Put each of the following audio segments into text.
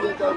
ਕਰਦੇ ਕਰਦੇ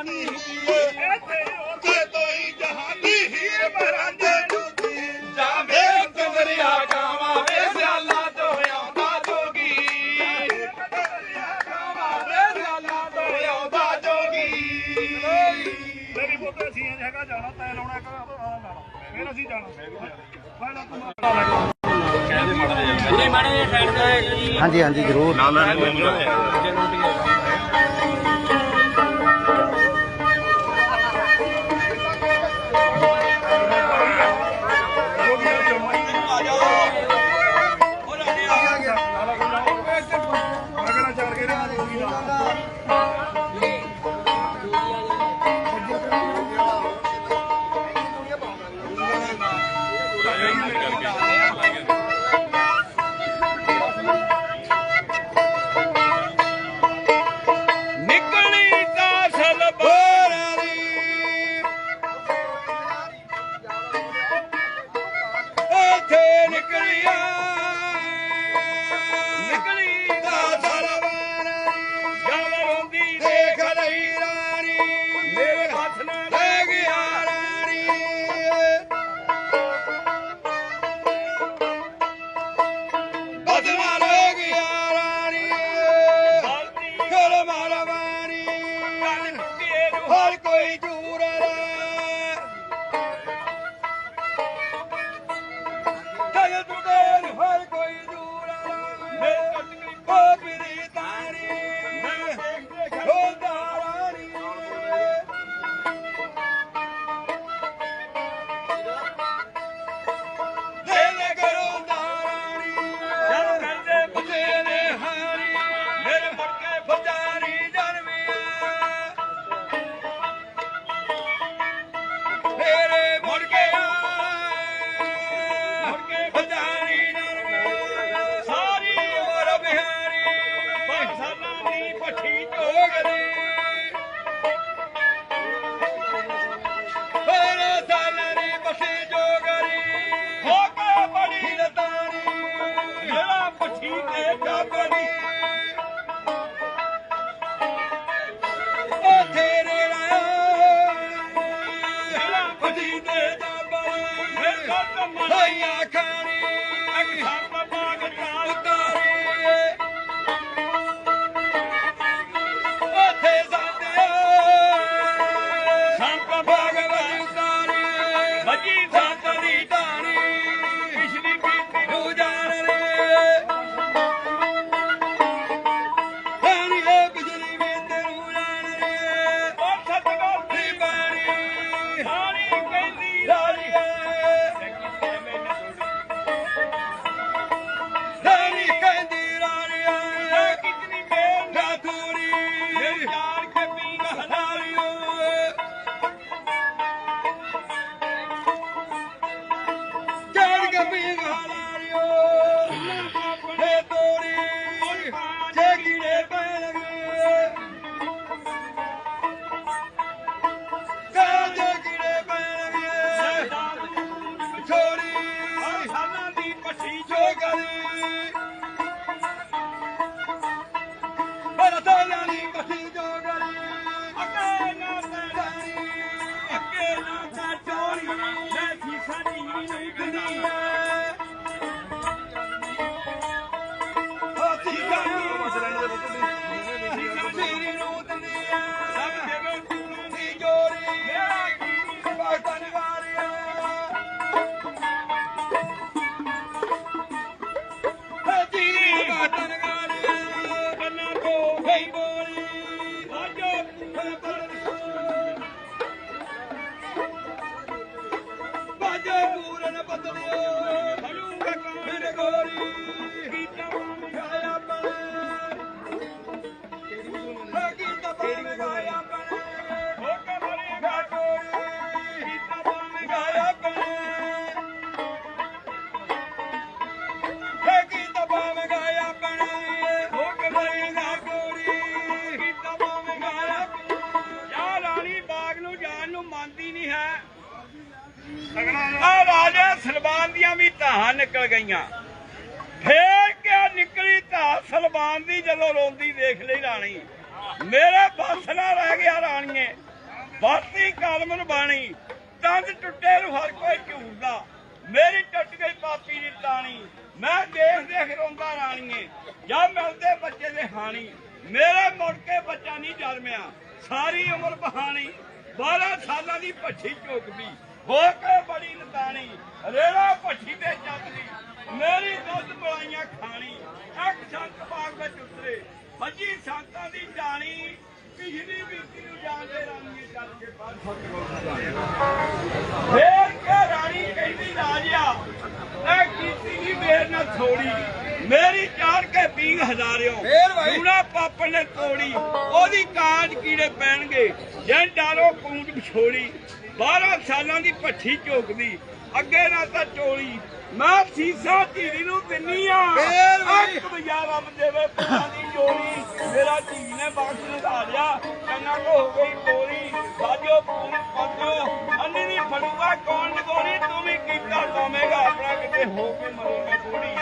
ਜਹਾਨੀ ਇੱਥੇ ਉਹਦੇ ਤੋਂ ਹੀ ਜਹਾਨੀ ਹੀਰ ਮਰਾਂਦੇ ਜੁਦੀ ਜਾਵੇ ਕਵਰਿਆ ਕਾਵਾ ਵੇ ਸਿਆਲਾ ਤੋਂ ਆਉਂਦਾ ਜੋਗੀ। ਮੇਰੀ ਫੋਟੋ ਸੀ ਹੈਗਾ ਜਾਣਾ ਤੈ ਲਾਉਣਾ ਇੱਕ ਲਾਉਣਾ ਫਿਰ ਅਸੀਂ ਜਾਣਾ। ਪਹਿਲਾਂ ਤੂੰ। ਮਾੜਾ ਹਾਂਜੀ ਹਾਂਜੀ ਜ਼ਰੂਰ। ਨਾਲ ਨਾਲ good هيا كريم. Good ਧਾਹਾਂ ਨਿਕਲ ਗਈਆਂ। ਫੇਰ ਕਿਆ ਨਿਕਲੀ ਧਾਹ? ਸਲਮਾਨ ਦੀ ਜਦੋਂ ਰੋਂਦੀ ਦੇਖ ਲਈ ਰਾਣੀ। ਮੇਰੇ ਬਸ ਨਾ ਰਹਿ ਗਿਆ ਰਾਣੀਏ। ਬਾਤੀ ਕਲਮ ਬਾਣੀ। ਤੰਦ ਟੁੱਟੇ ਨੂੰ ਹਰ ਕੋਈ ਝੂਰਦਾ। ਮੇਰੀ ਟੁੱਟ ਗਈ ਪਾਪੀ ਦੀ ਤਾਣੀ। ਮੈਂ ਦੇਖ ਦੇਖ ਰੋਂਦਾ ਰਾਣੀਏ। ਜਾਂ ਮਿਲਦੇ ਬੱਚੇ ਦੇ ਹਾਣੀ। ਮੇਰੇ ਮੁੜ ਕੇ ਬੱਚਾ ਨਹੀਂ ਜਨਮਿਆ। ਸਾਰੀ ਉਮਰ ਬਹਾਣੀ। 12 ਸਾਲਾਂ ਦੀ ਭੱਠੀ ਚੁੱਕਦੀ। ਹੋ ਕੇ ਬੜੀ ਨਤਾਣੀ ਰੇੜਾ ਭੱਠੀ ਤੇ ਚੱਲਦੀ ਮੇਰੀ ਦੁੱਧ ਮਲਾਈਆਂ ਖਾਣੀ ਇੱਕ ਸੰਤ ਬਾਗ ਵਿੱਚ ਉਤਰੇ। ਮੱਜੀ ਸੰਤਾਂ ਦੀ ਜਾਣੀ ਪਿਛਲੀ ਬੀਤੀ ਨੂੰ ਜਾਣਦੇ ਰਾਣੀਏ ਚੱਲ ਕੇ ਬਾਹਰ ਫੇਰ ਕੇ ਰਾਣੀ ਕਹਿੰਦੀ ਰਾਜਿਆ ਇਹ ਕੀਤੀ ਨਹੀਂ ਮੇਰ ਨਾਲ ਥੋੜੀ ਮੇਰੀ ਚਾੜ ਕੇ 20 ਹਜ਼ਾਰਿਓ। ਲੂਣਾ ਪਾਪ ਨੇ ਤੋੜੀ। ਉਹਦੀ ਕਾਜ ਕੀੜੇ ਪੈਣਗੇ। ਜੇ ਡਾਲੋ ਕੂੰਜ ਵਿਛੋੜੀ। 12 ਸਾਲਾਂ ਦੀ ਭੱਠੀ ਝੋਕਦੀ ਅੱਗੇ ਨਾ ਤਾਂ ਚੋਲੀ। ਮੈਂ ਸੀਸਾ ਧੀਰੀ ਨੂੰ ਦਿੰਨੀ ਆ। ਫੇਰ ਭਾਈ। ਇੱਕ ਬਜਾ ਰੱਬ ਦੇਵੇ ਪੁੱਤਾਂ ਦੀ ਜੋੜੀ ਮੇਰਾ ਧੀ ਨੇ ਬਾਕਸ ਲਗਾ ਲਿਆ। ਕੰਨਾਂ ਕੋ ਹੋ ਗਈ ਬੋਲੀ ਬਾਜੋ ਪੂਰ ਪੱਜੋ। ਅੰਨੀ ਦੀ ਫੜੂਗਾ ਕੌਣ ਨਗੋਰੀ ਤੂੰ ਵੀ ਕੀਤਾ ਪਾਵੇਂਗਾ ਆਪਣਾ ਕਿਤੇ ਹੋ ਕੇ ਮਰੇਗਾ ਗੋੜੀ